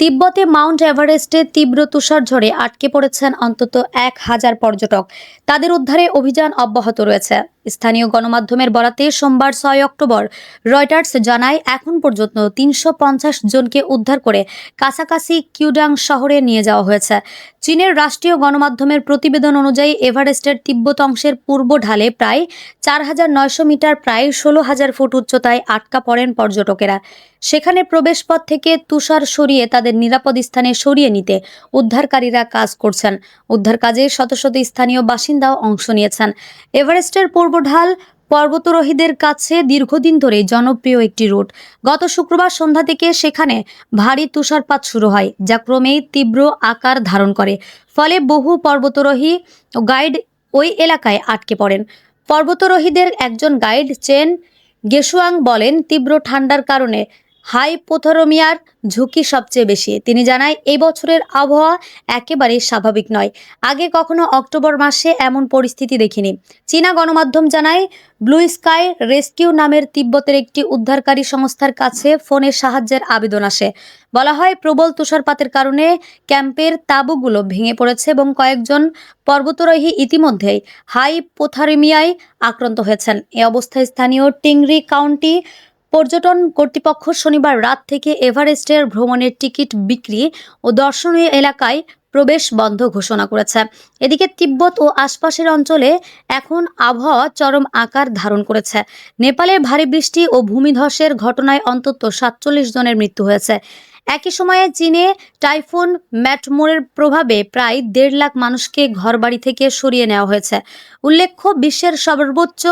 তিব্বতে mount এভারেস্টে তীব্র তুষার তুষারঝড়ে আটকে পড়েছেন অন্তত এক হাজার পর্যটক। তাদের উদ্ধারে অভিযান অব্যাহত রয়েছে। স্থানীয় গণমাধ্যমের বরাতে সোমবার ছয় অক্টোবর রয়টার্স জানায়, এখন পর্যন্ত তিনশো পঞ্চাশ জনকে উদ্ধার করে কাছাকাছি কিউডাং শহরে নিয়ে যাওয়া হয়েছে। চীনের রাষ্ট্রীয় গণমাধ্যমের প্রতিবেদন অনুযায়ী এভারেস্টের তিব্বত অংশের পূর্ব ঢালে প্রায় চার হাজার নয়শো মিটার, প্রায় ষোলো হাজার ফুট উচ্চতায় আটকা পড়েন পর্যটকেরা। সেখানে প্রবেশপথ থেকে তুষার সরিয়ে তাদের নিরাপদ স্থানে সরিয়ে নিতে উদ্ধারকারীরা কাজ করছেন। উদ্ধার কাজে শত শত স্থানীয় বাসিন্দাও অংশ নিয়েছেন। এভারেস্টের পূর্ব ঢাল পর্বতারোহীদের কাছে দীর্ঘদিন ধরে জনপ্রিয় একটি রুট। গত শুক্রবার সন্ধ্যা থেকে সেখানে ভারী তুষারপাত শুরু হয়, যা ক্রমেই তীব্র আকার ধারণ করে। ফলে বহু পর্বতারোহী গাইড ওই এলাকায় আটকে পড়েন। পর্বতারোহীদের একজন গাইড চেন গেসুয়াং বলেন, তীব্র ঠান্ডার কারণে হাইপোথারোমিয়ার ঝুঁকি সবচেয়ে বেশি। তিনি জানায় এই বছরের আবহাওয়া একেবারেই স্বাভাবিক নয়। আগে কখনো অক্টোবর মাসে এমন পরিস্থিতি দেখিনি। চীনা গণমাধ্যম জানায়, ব্লু স্কাই রেস্কিউ নামের তিব্বতের একটি উদ্ধারকারী সংস্থার কাছে ফোনে সাহায্যের আবেদন আসে। বলা হয়, প্রবল তুষারপাতের কারণে ক্যাম্পের তাঁবুগুলো ভেঙে পড়েছে এবং কয়েকজন পর্বতারোহী ইতিমধ্যেই হাইপোথারেমিয়ায় আক্রান্ত হয়েছেন। এ অবস্থায় স্থানীয় টিংরি কাউন্টি পর্যটন কর্তৃপক্ষ শনিবার রাত থেকে এভারেস্টের ভ্রমণের টিকিট বিক্রি ও দর্শনীয় এলাকায় প্রবেশ বন্ধ ঘোষণা করেছে। এদিকে তিব্বত ও আশপাশের অঞ্চলে এখন আবহাওয়া চরম আকার ধারণ করেছে। নেপালে ভারী বৃষ্টি ও ভূমিধসের ঘটনায় অন্তত সাতচল্লিশ জনের মৃত্যু হয়েছে। একই সময়ে চীনে টাইফুন ম্যাটমোরের প্রভাবে প্রায় দেড় লাখ মানুষকে ঘরবাড়ি থেকে সরিয়ে নেওয়া হয়েছে। উল্লেখ্য, বিশ্বের সর্বোচ্চ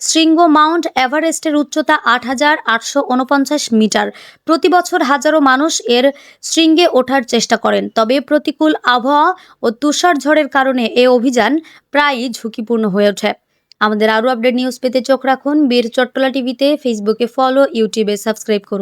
শৃঙ্গ মাউন্ট এভারেস্টের উচ্চতা আট হাজার আটশো উনপঞ্চাশ মিটার। প্রতি বছর হাজারো মানুষ এর শৃঙ্গে ওঠার চেষ্টা করেন। তবে প্রতিকূল আবহাওয়া ও তুষার ঝড়ের কারণে এ অভিযান প্রায়ই ঝুঁকিপূর্ণ হয়ে ওঠে। আমাদের আরও আপডেট নিউজ পেতে চোখ রাখুন বীর চট্টলা টিভিতে। ফেসবুকে ফলো, ইউটিউবে সাবস্ক্রাইব করুন।